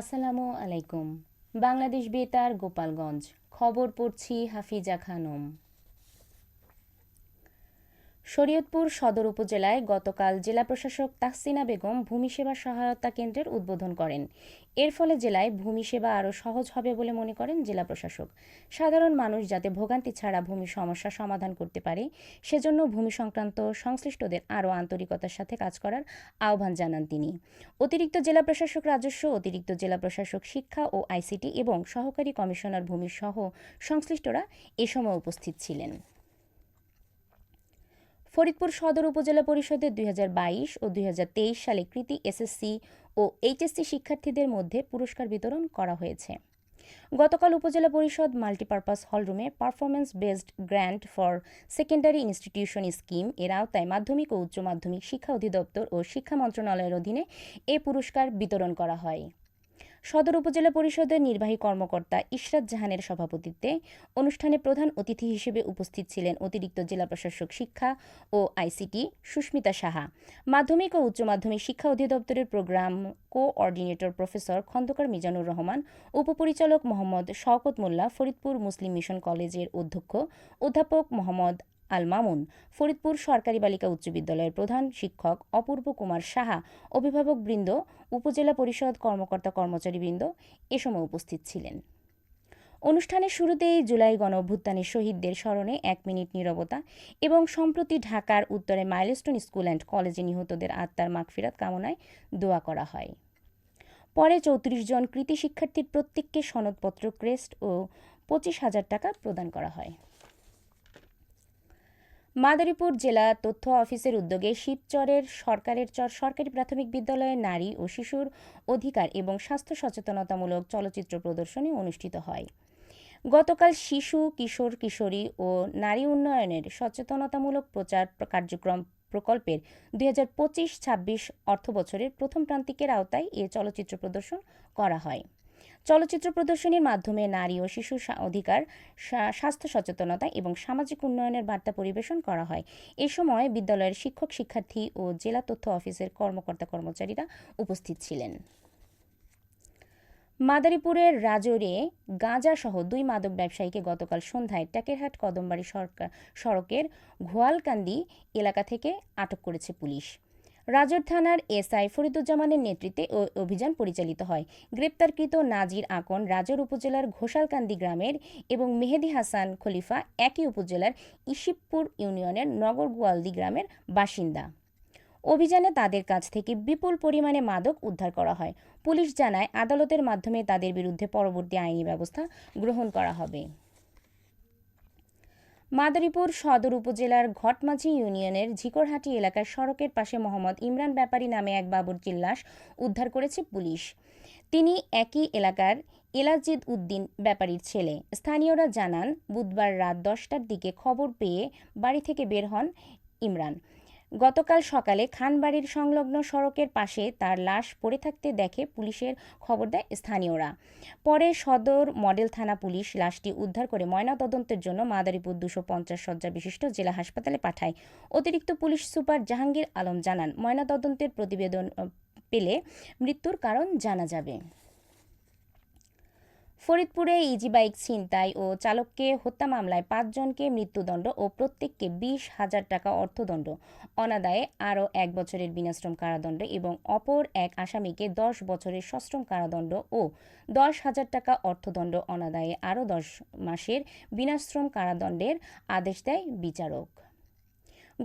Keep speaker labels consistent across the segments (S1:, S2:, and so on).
S1: আসসালামু আলাইকুম বাংলাদেশ বেতার গোপালগঞ্জ খবর পড়ছি হাফিজা খানম শরীয়তপুর সদর উপজেলায় গতকাল জেলা প্রশাসক তাহসিনা বেগম ভূমি সেবা সহায়তা কেন্দ্রের উদ্বোধন করেন এর ফলে জেলায় ভূমি সেবা আরও সহজ হবে বলে মনে করেন জেলা প্রশাসক সাধারণ মানুষ যাতে ভোগান্তি ছাড়া ভূমি সমস্যা সমাধান করতে পারে সেজন্য ভূমি সংক্রান্ত সংশ্লিষ্টদের আরও আন্তরিকতার সাথে কাজ করার আহ্বান জানান তিনি অতিরিক্ত জেলা প্রশাসক রাজস্ব অতিরিক্ত জেলা প্রশাসক শিক্ষা ও আইসিটি এবং সহকারী কমিশনার ভূমি সহ সংশ্লিষ্টরা এ সময় উপস্থিত ছিলেন ফরিদপুর সদর উপজেলা পরিষদের দুই ও দুই সালে কৃতি এসএসসি ও এইচএসসি শিক্ষার্থীদের মধ্যে পুরস্কার বিতরণ করা হয়েছে গতকাল উপজেলা পরিষদ মাল্টিপারপাস হলরুমে performance based grant for secondary institution scheme এর আওতায় মাধ্যমিক ও উচ্চ মাধ্যমিক শিক্ষা অধিদপ্তর ও শিক্ষা মন্ত্রণালয়ের অধীনে এ পুরস্কার বিতরণ করা হয় সদর উপজেলা পরিষদের নির্বাহী কর্মকর্তা ইশরাত জাহানের সভাপতিত্বে অনুষ্ঠানে প্রধান অতিথি হিসেবে উপস্থিত ছিলেন অতিরিক্ত জেলা প্রশাসক শিক্ষা ও আইসিটি সুস্মিতা সাহা মাধ্যমিক ও উচ্চ মাধ্যমিক শিক্ষা অধিদপ্তরের program coordinator professor Khondokar Mizanur Rahman উপপরিচালক মোহাম্মদ শওকত মোল্লা ফরিদপুর মুসলিম মিশন কলেজের অধ্যক্ষ অধ্যাপক মোহাম্মদ আল মামুন ফরিদপুর সরকারি বালিকা উচ্চ বিদ্যালয়ের প্রধান শিক্ষক অপূর্ব কুমার সাহা অভিভাবকবৃন্দ উপজেলা পরিষদ কর্মকর্তা কর্মচারীবৃন্দ এ সময় উপস্থিত ছিলেন অনুষ্ঠানের শুরুতেই জুলাই গণ অভ্যুত্থানের শহীদদের স্মরণে এক মিনিট নীরবতা এবং সম্প্রতি ঢাকার উত্তরে মাইলস্টোন স্কুল অ্যান্ড কলেজে নিহতদের আত্মার মাগফিরাত কামনায় দোয়া করা হয় পরে চৌত্রিশ জন কৃতি শিক্ষার্থীর প্রত্যেককে সনদপত্র ক্রেস্ট ও পঁচিশ হাজার টাকা প্রদান করা হয় মাদারীপুর জেলা তথ্য অফিসের উদ্যোগে শিবচরের সরকারের চর সরকারি প্রাথমিক বিদ্যালয়ে নারী ও শিশুর অধিকার এবং স্বাস্থ্য সচেতনতামূলক চলচ্চিত্র প্রদর্শনী অনুষ্ঠিত হয় গতকাল শিশু কিশোর কিশোরী ও নারী উন্নয়নের সচেতনতামূলক প্রচার কার্যক্রম প্রকল্পের দুই হাজার পঁচিশ ছাব্বিশ অর্থবছরের প্রথম প্রান্তিকের আওতায় এ চলচ্চিত্র প্রদর্শন করা হয় চলচ্চিত্র প্রদর্শনীর মাধ্যমে নারী ও শিশু অধিকার স্বাস্থ্য সচেতনতা এবং সামাজিক উন্নয়নের বার্তা পরিবেশন করা হয় এ সময় বিদ্যালয়ের শিক্ষক শিক্ষার্থী ও জেলা তথ্য অফিসের কর্মকর্তা কর্মচারীরা উপস্থিত ছিলেন মাদারীপুরের রাজরে গাঁজাসহ দুই মাদক ব্যবসায়ীকে গতকাল সন্ধ্যায় টেকেরহাট কদমবাড়ি সরকার সড়কের ঘোয়ালকান্দি এলাকা থেকে আটক করেছে পুলিশ রাজর থানার এসআই ফরিদুজ্জামানের নেতৃত্বে অভিযান পরিচালিত হয় গ্রেপ্তারকৃত নাজির আকন রাজর উপজেলার ঘোষালকান্দি গ্রামের এবং মেহেদি হাসান খলিফা একই উপজেলার ইশিবপুর ইউনিয়নের নগর গোয়ালদি গ্রামের বাসিন্দা অভিযানে তাদের কাছ থেকে বিপুল পরিমাণে মাদক উদ্ধার করা হয় পুলিশ জানায় আদালতের মাধ্যমে তাদের বিরুদ্ধে পরবর্তী আইনি ব্যবস্থা গ্রহণ করা হবে মাদারীপুর সদর উপজেলার ঘটমাঝি ইউনিয়নের ঝিকরহাটি এলাকার সড়কের পাশে মোহাম্মদ ইমরান ব্যাপারী নামে এক বাবুর লাশ উদ্ধার করেছে পুলিশ তিনি একই এলাকার এলাজিদ উদ্দিন ব্যাপারীর ছেলে স্থানীয়রা জানান বুধবার রাত দশটার দিকে খবর পেয়ে বাড়ি থেকে বের হন ইমরান গতকাল সকালে খানবাড়ির সংলগ্ন সড়কের পাশে তার লাশ পড়ে থাকতে দেখে পুলিশের খবর দেয় স্থানীয়রা পরে সদর মডেল থানা পুলিশ লাশটি উদ্ধার করে ময়নাতদন্তের জন্য মাদারীপুর দুশো পঞ্চাশ শয্যা বিশিষ্ট জেলা হাসপাতালে পাঠায় অতিরিক্ত পুলিশ সুপার জাহাঙ্গীর আলম জানান ময়নাতদন্তের প্রতিবেদন পেলে মৃত্যুর কারণ জানা যাবে ফরিদপুরে ইজিবাইক ছিনতাই ও চালককে হত্যা মামলায় পাঁচজনকে মৃত্যুদণ্ড ও প্রত্যেককে বিশ হাজার টাকা অর্থদণ্ড অনাদায়ে আরও এক বছরের বিনাশ্রম কারাদণ্ড এবং অপর এক আসামিকে দশ বছরের সশ্রম কারাদণ্ড ও দশ হাজার টাকা অর্থদণ্ড অনাদায়ে আরও দশ মাসের বিনাশ্রম কারাদণ্ডের আদেশ দেয় বিচারক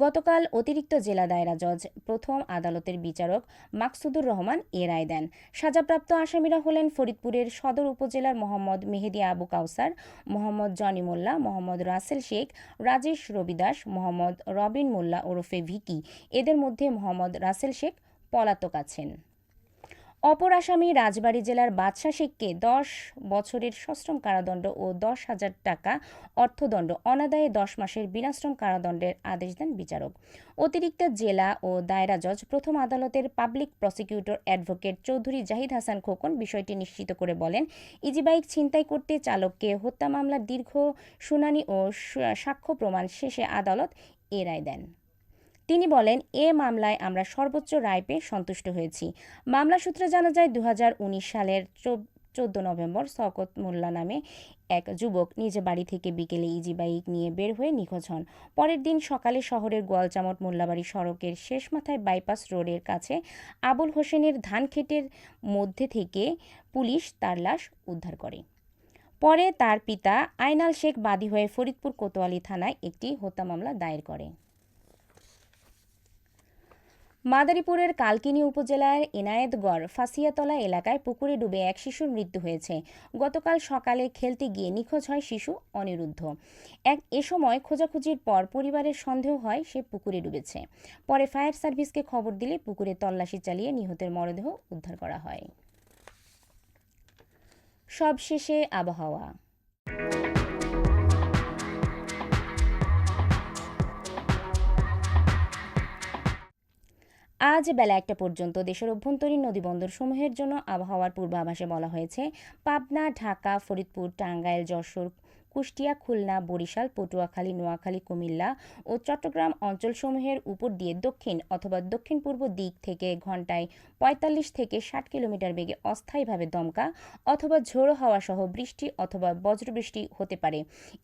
S1: গতকাল অতিরিক্ত জেলা দায়রা জজ প্রথম আদালতের বিচারক মাকসুদুর রহমান এ রায় দেন সাজাপ্রাপ্ত আসামিরা হলেন ফরিদপুরের সদর উপজেলার মোহাম্মদ মেহেদি আবু কাউসার মোহাম্মদ জনি মোল্লা মোহাম্মদ রাসেল শেখ রাজেশ রবিদাস মোহাম্মদ রবিন মোল্লা ওরফে ভিকি এদের মধ্যে মোহাম্মদ রাসেল শেখ পলাতক আছেন অপর আসামি রাজবাড়ী জেলার বাদশা শেখকে দশ বছরের সশ্রম কারাদণ্ড ও দশ হাজার টাকা অর্থদণ্ড অনাদায়ে দশ মাসের বিনাশ্রম কারাদণ্ডের আদেশ দেন বিচারক অতিরিক্ত জেলা ও দায়রা জজ প্রথম আদালতের public prosecutor advocate Chowdhury Zahid Hasan Khokon বিষয়টি নিশ্চিত করে বলেন ইজিবাইক ছিনতাই করতে চালককে হত্যা মামলার দীর্ঘ শুনানি ও সাক্ষ্য প্রমাণ শেষে আদালত এ রায় দেন তিনি বলেন এ মামলায় আমরা সর্বোচ্চ রায় পেয়ে সন্তুষ্ট হয়েছি মামলা সূত্রে জানা যায় দু সালের চোদ্দ নভেম্বর শকত মোল্লা নামে এক যুবক নিজ বাড়ি থেকে বিকেলে ইজি বাইক নিয়ে বের হয়ে নিখোঁজ হন পরের দিন সকালে শহরের গোয়ালচামট মোল্লাবাড়ি সড়কের শেষ মাথায় বাইপাস রোডের কাছে আবুল হোসেনের ধানক্ষেতের মধ্যে থেকে পুলিশ তার লাশ উদ্ধার করে পরে তার পিতা আইনাল শেখ বাদী হয়ে ফরিদপুর কোতোয়ালি থানায় একটি হত্যা মামলা দায়ের করে মাদারীপুরের কালকিনি উপজেলার এনায়েতগড় ফাসিয়াতলা এলাকায় পুকুরে ডুবে এক শিশুর মৃত্যু হয়েছে গতকাল সকালে খেলতে গিয়ে নিখোঁজ হয় শিশু অনিরুদ্ধ এক এ সময় খোঁজাখুঁজির পর পরিবারের সন্দেহ হয় সে পুকুরে ডুবেছে পরে ফায়ার সার্ভিসকে খবর দিলে পুকুরে তল্লাশি চালিয়ে নিহতের মরদেহ উদ্ধার করা হয় সবশেষে আবহাওয়া আজ বেলা একটা পর্যন্ত দেশের অভ্যন্তরীণ সমূহের জন্য আবহাওয়ার পূর্বাভাসে বলা হয়েছে পাবনা ঢাকা ফরিদপুর টাঙ্গাইল যশোর কুষ্টিয়া খুলনা বরিশাল পটুয়াখালী নোয়াখালী কুমিল্লা ও চট্টগ্রাম অঞ্চলসমূহের উপর দিয়ে দক্ষিণ অথবা দক্ষিণ পূর্ব দিক থেকে ঘন্টায় ৪৫ থেকে ষাট কিলোমিটার বেগে অস্থায়ীভাবে দমকা অথবা ঝোড়ো হাওয়া সহ বৃষ্টি অথবা বজ্রবৃষ্টি হতে পারে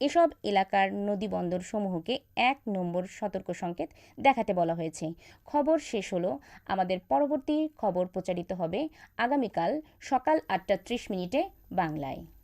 S1: এসব এলাকার নদীবন্দর সমূহকে এক নম্বর সতর্ক সংকেত দেখাতে বলা হয়েছে খবর শেষ হলো আমাদের পরবর্তী খবর প্রচারিত হবে আগামীকাল সকাল আটটা ত্রিশ মিনিটে বাংলায়